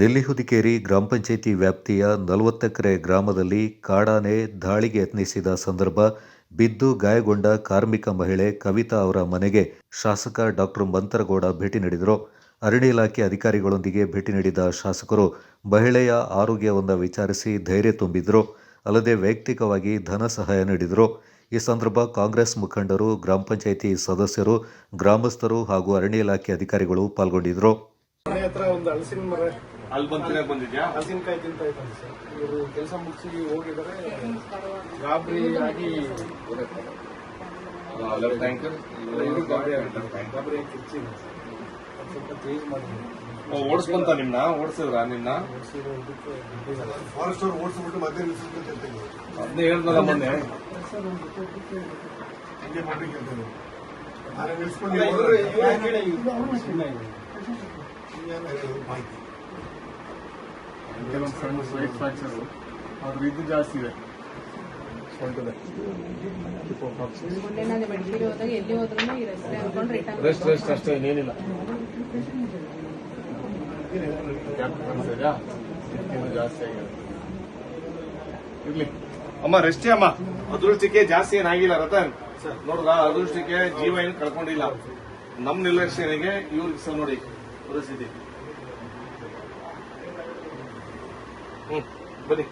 ನೆಲ್ಲಿಹುದಿಕೇರಿ ಗ್ರಾಮ ಪಂಚಾಯಿತಿ ವ್ಯಾಪ್ತಿಯ ನಲವತ್ತೆಕರೆ ಗ್ರಾಮದಲ್ಲಿ ಕಾಡಾನೆ ದಾಳಿಗೆ ಯತ್ನಿಸಿದ ಸಂದರ್ಭ ಬಿದ್ದು ಗಾಯಗೊಂಡ ಕಾರ್ಮಿಕ ಮಹಿಳೆ ಕವಿತಾ ಅವರ ಮನೆಗೆ ಶಾಸಕ ಡಾಕ್ಟರ್ ಮಂತರಗೌಡ ಭೇಟಿ ನೀಡಿದರು. ಅರಣ್ಯ ಇಲಾಖೆ ಅಧಿಕಾರಿಗಳೊಂದಿಗೆ ಭೇಟಿ ನೀಡಿದ ಶಾಸಕರು ಮಹಿಳೆಯ ಆರೋಗ್ಯವನ್ನು ವಿಚಾರಿಸಿ ಧೈರ್ಯ ತುಂಬಿದರು ಅಲ್ಲದೆ ವೈಯಕ್ತಿಕವಾಗಿ ಧನ ಸಹಾಯ ನೀಡಿದರು. ಈ ಸಂದರ್ಭ ಕಾಂಗ್ರೆಸ್ ಮುಖಂಡರು, ಗ್ರಾಮ ಪಂಚಾಯಿತಿ ಸದಸ್ಯರು, ಗ್ರಾಮಸ್ಥರು ಹಾಗೂ ಅರಣ್ಯ ಇಲಾಖೆ ಅಧಿಕಾರಿಗಳು ಪಾಲ್ಗೊಂಡಿದ್ದರು. ಅಲ್ಲಿ ಬಂದ್ ತಿನ್ನಕ್ ಬಂದಿದ್ಯಾ? ಹಲಸಿನಕಾಯಿ ತಿಂತ ಇದ್ದಾನೆ ಸರ್. ಇವರು ಕೆಲಸ ಮುಗಿಸಿ ಹೋಗಿದ್ದಾರೆ. ಗಾಬರಿ ಆಗಿ ಟ್ಯಾಂಕರ್ ಗಾಬರಿ ಆಗಿದ್ದಾರೆ. ಗಾಬರಿ ಆಗಿ ಸ್ವಲ್ಪ ಓಡಿಸ್ಕೊಂತ ನಿಮ್ನ? ಓಡಿಸಿದ್ರ ಬಿಟ್ಟಿದ್ದಾರೆ ಫಾರೆಸ್ಟ್ ಅವ್ರು ಓಡಿಸ್ಬಿಟ್ಟು ಮತ್ತೆ ಅದನ್ನೇ ಹೇಳ್ದಲ್ಲ ಮೊನ್ನೆ. ಹಂಗೆ ಮಾಡಿ ಕೇಳ್ತಾರೆ ಆದ್ರೆ ನಿಲ್ಸ್ಕೊಂಡು ಇಲ್ಲ, ಇವ್ರು- ಹೋದ್ರೆ ಇವ್ರು ಕೇಳಿ, ಇವ್ರು ಸುಮ್ನೆ ಇವ್ರು. ಇನ್ನೇನು ಹೇಳೋದು ಮಾಹಿತಿ ಕೆಲವೊಂದು ಸಣ್ಣ ಸ್ವೈಟ್ ಫ್ರಾಕ್ಚರ್ ಅದ್ರ ಇದು ಜಾಸ್ತಿ ಇದೆ. ಸೊಂಟದ. ರೆಸ್ಟ್ ರೆಸ್ಟ್ ಅಷ್ಟೇ ಇನ್ನೇನಿಲ್ಲ ಗ್ಯಾಪ್ ಜಾಸ್ತಿ ಆಗಿದೆ ಇರ್ಲಿ. ಅಮ್ಮ ರೆಸ್ಟೇ ಅಮ್ಮ. ಅದೃಷ್ಟಕ್ಕೆ ಜಾಸ್ತಿ ಏನಾಗಿಲ್ಲ ರತನ್. ನೋಡ್ರ ಅದೃಷ್ಟಕ್ಕೆ ಜೀವ ಏನು ಕಳ್ಕೊಂಡಿಲ್ಲ. ನಮ್ ನಿರ್ಲಕ್ಷ್ಯನಿಗೆ ಇವ್ರಿಗೆ ಸಹ ನೋಡಿ ಪರಿಸ್ಥಿತಿ. ಹ್ಮ್ ಬನ್ನಿ.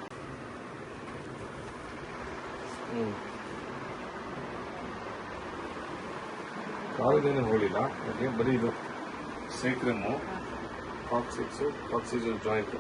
ಹ್ಞೂ ಕಾಲದೇನು ಹೋಗಿಲ್ಲ ಹಾಗೆ ಬರೀ ಇದು. ಸೇಕ್ರಮು ಕಾಕ್ಸಿಕ್ಸು ಆಕ್ಸಿಜನ್ ಜಾಯಿಂಟ್